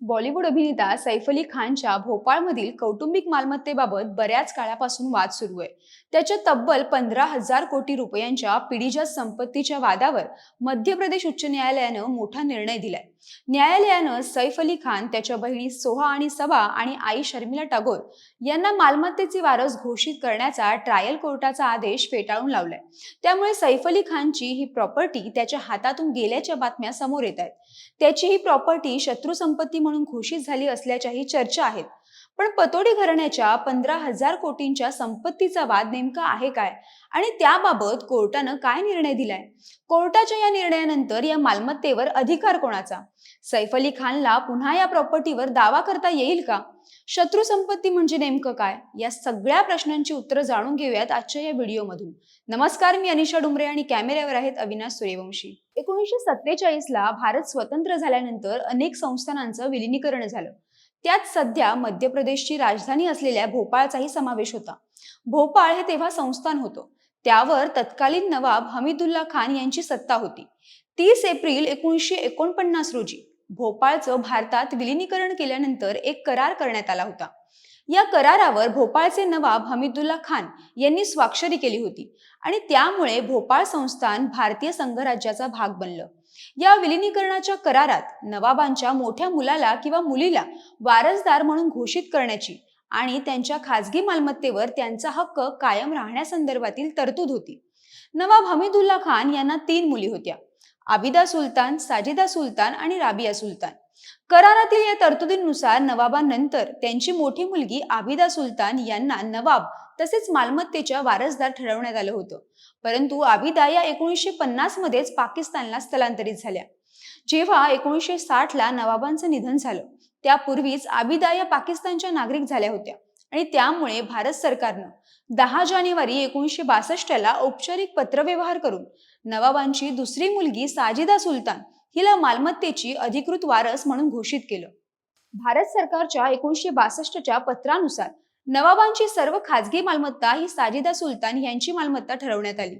बॉलिवूड अभिनेता सैफ अली खानच्या भोपाळमधील कौटुंबिक मालमत्तेबाबत बऱ्याच काळापासून वाद सुरू आहे. त्याच्या तब्बल पंधरा हजार कोटी रुपयांच्या पिढीजात संपत्तीच्या वादावर मध्य प्रदेश उच्च न्यायालयानं मोठा निर्णय दिलाय. न्यायालयानं सैफ अली खान त्याच्या बहिणी सोहा आणि सबा आणि आई शर्मिला टागोर यांना मालमत्तेचे वारस घोषित करण्याचा ट्रायल कोर्टाचा आदेश फेटाळून लावलाय. त्यामुळे सैफ अली खानची ही प्रॉपर्टी त्याच्या हातातून गेल्याच्या बातम्या समोर येत आहेत. त्याची ही प्रॉपर्टी शत्रू संपत्ती म्हणून घोषित झाली असल्याच्याही चर्चा आहेत. पण पतोडी घराण्याच्या पंधरा हजार कोटींच्या संपत्तीचा वाद नेमका आहे काय? आणि त्याबाबत कोर्टानं काय निर्णय दिलाय? कोर्टाच्या या निर्णयानंतर या मालमत्तेवर अधिकार कोणाचा? सैफ अली खानला पुन्हा या प्रॉपर्टीवर दावा करता येईल का? शत्रू संपत्ती म्हणजे नेमकं काय? या सगळ्या प्रश्नांची उत्तरं जाणून घेऊयात आजच्या या व्हिडिओमधून. नमस्कार मी अनिशा डुमरे आणि कॅमेऱ्यावर आहेत अविनाश सूर्यवंशी. एकोणीसशे सत्तेचाळीस ला भारत स्वतंत्र झाल्यानंतर अनेक संस्थानांचं विलिनीकरण झालं. त्यात सध्या मध्य प्रदेशची राजधानी असलेल्या भोपाळचाही समावेश होता. भोपाळ हे तेव्हा संस्थान होतं. त्यावर तत्कालीन नवाब हमीदुल्ला खान यांची सत्ता होती. तीस एप्रिल एकोणीसशे एकोणपन्नास रोजी भोपाळचं भारतात विलिनीकरण केल्यानंतर एक करार करण्यात आला होता. या करारावर भोपाळचे नवाब हमीदुल्ला खान यांनी स्वाक्षरी केली होती आणि त्यामुळे भोपाळ संस्थान भारतीय संघराज्याचा भाग बनलं. या विलिनीकरणाच्या करारात नवाबांच्या मोठ्या मुलाला किंवा मुलीला वारसदार म्हणून घोषित करण्याची आणि त्यांच्या खासगी मालमत्तेवर त्यांचा हक्क कायम राहण्यासंदर्भातील तरतूद होती. नवाब हमीदुल्ला खान यांना तीन मुली होत्या. आबिदा सुलतान साजिदा सुलतान आणि राबिया सुलतान. करारातील या तरतुदींनुसार नवाबानंतर त्यांची मोठी मुलगी आबिदा सुलतान यांना नवाब तसेच मालमत्तेच्या वारसदार ठरवण्यात आलं होतं. परंतु आबिदा या एकोणीसशे पन्नास मध्येच पाकिस्तानला स्थलांतरित झाल्या. जेव्हा एकोणीसशे साठ ला नवाबांचं निधन झालं त्यापूर्वीच आबिदा या पाकिस्तानच्या नागरिक झाल्या होत्या. आणि त्यामुळे भारत सरकारनं दहा जानेवारी एकोणीसशे बासष्टला औपचारिक पत्रव्यवहार करून नवाबांची दुसरी मुलगी साजिदा सुलतान हिला मालमत्तेची अधिकृत वारस म्हणून घोषित केलं. भारत सरकारच्या एकोणीसशे बासष्टच्या पत्रानुसार नवाबांची सर्व खाजगी मालमत्ता ही साजिदा सुलतान यांची मालमत्ता ठरवण्यात आली.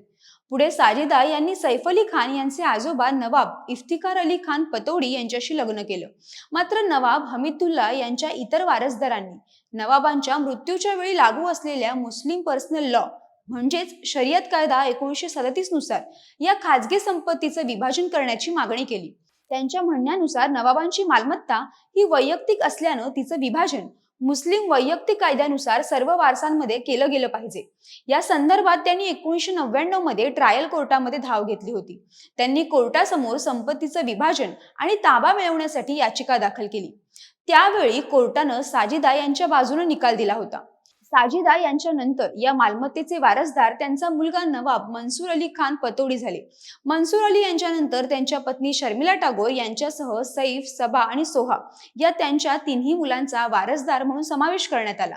पुढे साजिदा यांनी सैफ अली खान यांचे आजोबा नवाब इफ्तिकार अली खान पतौडी यांच्याशी लग्न केलं. मात्र नवाब हमीदुल्ला यांच्या इतर वारसदारांनी नवाबांच्या मृत्यूच्या वेळी लागू असलेल्या मुस्लिम पर्सनल लॉ म्हणजेच शर्यत कायदा एकोणीसशे सदतीसनुसार या खाजगी संपत्तीचं विभाजन करण्याची मागणी केली. त्यांच्या म्हणण्यानुसार नवाबांची मालमत्ता ही वैयक्तिक असल्यानं तिचं विभाजन मुस्लिम वैयक्तिक कायद्यानुसार सर्व वारसांमध्ये केलं गेलं पाहिजे. या संदर्भात त्यांनी एकोणीसशे नव्याण्णवमध्ये ट्रायल कोर्टामध्ये धाव घेतली होती. त्यांनी कोर्टासमोर संपत्तीचं विभाजन आणि ताबा मिळवण्यासाठी याचिका दाखल केली. त्यावेळी कोर्टानं साजिदा यांच्या बाजूने निकाल दिला होता. साजिदा यांच्या नंतर या मालमत्तेचे वारसदार त्यांचा मुलगा नवाब मनसूर अली खान पतोडी झाले. मनसूर अली यांच्यानंतर त्यांच्या पत्नी शर्मिला टागोर यांच्यासह सैफ सबा आणि सोहा या त्यांच्या तिन्ही मुलांचा वारसदार म्हणून समावेश करण्यात आला.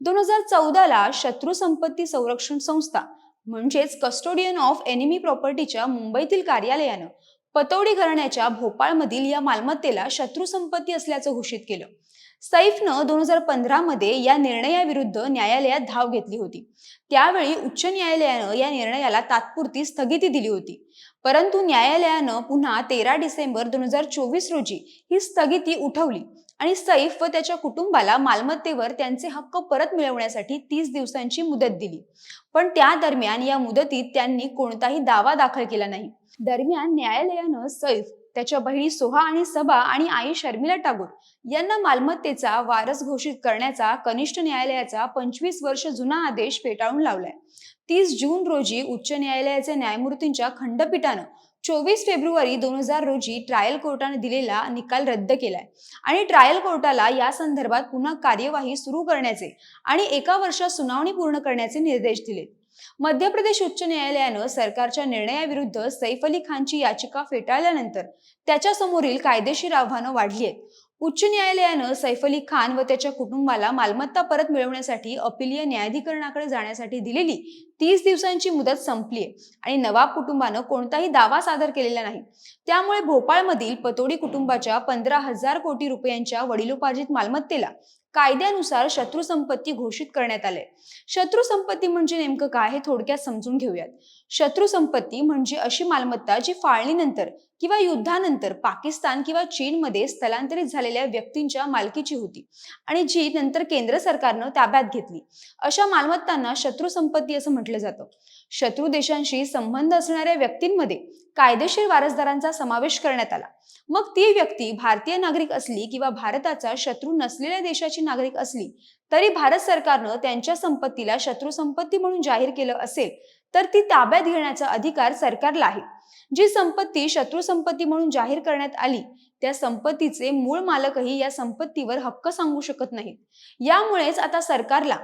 दोन हजार चौदाला शत्रू संपत्ती संरक्षण संस्था म्हणजेच कस्टोडियन ऑफ एनिमी प्रॉपर्टीच्या मुंबईतील कार्यालयानं पतौडी घराण्याच्या भोपाळमधील या मालमत्तेला शत्रू संपत्ती असल्याचं घोषित केलं. सैफनं दोन हजार पंधरामध्ये या निर्णयाविरुद्ध न्यायालयात धाव घेतली होती. त्यावेळी उच्च न्यायालयानं या निर्णयाला तात्पुरती स्थगिती दिली होती. परंतु न्यायालयानं पुन्हा तेरा डिसेंबर दोन हजार चोवीस रोजी ही स्थगिती उठवली आणि सैफ व त्याच्या कुटुंबाला मालमत्तेवर त्यांचे हक्क परत मिळवण्यासाठी तीस दिवसांची मुदत दिली. पण त्या दरम्यान या मुदतीत त्यांनी कोणताही दावा दाखल केला नाही. दरम्यान न्यायालयानं सैफ त्याच्या बहिणी सोहा आणि सबा आणि आई शर्मिला टागोर यांना मालमत्तेचा वारस घोषित करण्याचा कनिष्ठ न्यायालयाचा पंचवीस वर्ष जुना आदेश फेटाळून लावलाय. तीस जून रोजी उच्च न्यायालयाच्या न्यायमूर्तींच्या खंडपीठानं चोवीस फेब्रुवारी दोन हजार रोजी ट्रायल कोर्टाने दिलेला निकाल रद्द केलाय आणि ट्रायल कोर्टाला या संदर्भात पुन्हा कार्यवाही सुरू करण्याचे आणि एका वर्षात सुनावणी पूर्ण करण्याचे निर्देश दिले मध्य प्रदेश उच्च न्यायालयानं सरकारच्या निर्णयाविरुद्ध सैफ अली खानची याचिका फेटाळल्यानंतर त्याच्यासमोरील कायदेशीर आव्हानं वाढली आहेत उच्च न्यायालयानं सैफ अली खान व त्याच्या कुटुंबाला मालमत्ता परत मिळवण्यासाठी अपिलीय न्यायाधिकरणाकडे जाण्यासाठी दिलेली तीस दिवसांची मुदत संपली आहे आणि नवाब कुटुंबानं कोणताही दावा सादर केलेला नाही. त्यामुळे भोपाळमधील पतोडी कुटुंबाच्या पंधरा हजार कोटी रुपयांच्या वडिलोपार्जित मालमत्तेला कायद्यानुसार शत्रू संपत्ती घोषित करण्यात आले शत्रू संपत्ती म्हणजे नेमकं काय हे थोडक्यात समजून घेऊयात. शत्रू संपत्ती म्हणजे अशी मालमत्ता जी फाळणीनंतर किंवा युद्धानंतर पाकिस्तान किंवा चीनमध्ये स्थलांतरित झालेल्या व्यक्तींच्या मालकीची होती आणि जी नंतर केंद्र सरकारनं ताब्यात घेतली. अशा मालमत्तांना शत्रू संपत्ती असं म्हटलं जातं. शत्रू देशांशी संबंध असणाऱ्या व्यक्तींमध्ये कायदेशीर वारसदारांचा समावेश करण्यात आला. मग ती व्यक्ती भारतीय नागरिक असली किंवा भारताचा शत्रू नसलेल्या देशाची नागरिक असली तरी भारत सरकारनं त्यांच्या संपत्तीला शत्रू संपत्ती म्हणून जाहीर केलं असेल तर ती ताब्यात घेण्याचा अधिकार सरकारला आहे. जी संपत्ती शत्रू संपत्ती म्हणून जाहीर करण्यात आली त्या संपत्तीचे मूळ मालकही या संपत्तीवर हक्क सांगू शकत नाहीत. यामुळेच आता सरकारला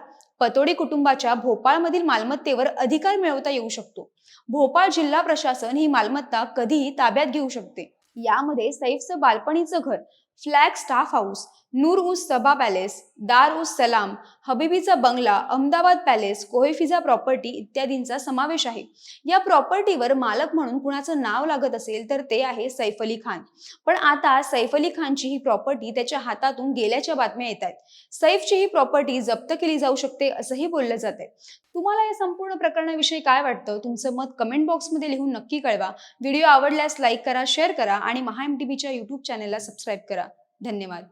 पतोडे कुटुंबाच्या भोपाळमधील मालमत्तेवर अधिकार मिळवता येऊ शकतो. भोपाळ जिल्हा प्रशासन ही मालमत्ता कधीही ताब्यात घेऊ शकते. यामध्ये सैफचं बालपणीचं घर flag staff house Noor us Saba palace Dar us Salam हबीबीचा बंगला अहमदाबाद पॅलेस कोहेफिजा प्रॉपर्टी इत्यादींचा समावेश आहे. या प्रॉपर्टीवर मालक म्हणून कुणाचं नाव लागत असेल तर ते आहे सैफ अली खान. पण आता सैफ अली खानची ही प्रॉपर्टी त्याच्या हातातून गेल्याच्या बातम्या येत आहेत. सैफची ही प्रॉपर्टी जप्त केली जाऊ शकते असंही बोललं जात आहे. तुम्हाला या संपूर्ण प्रकरणाविषयी काय वाटतं? तुमचं मत कमेंट बॉक्समध्ये लिहून नक्की कळवा. व्हिडिओ आवडल्यास लाईक करा शेअर करा आणि महा एम टी व्हीच्या यूट्यूब चॅनेलला सबस्क्राईब करा. धन्यवाद.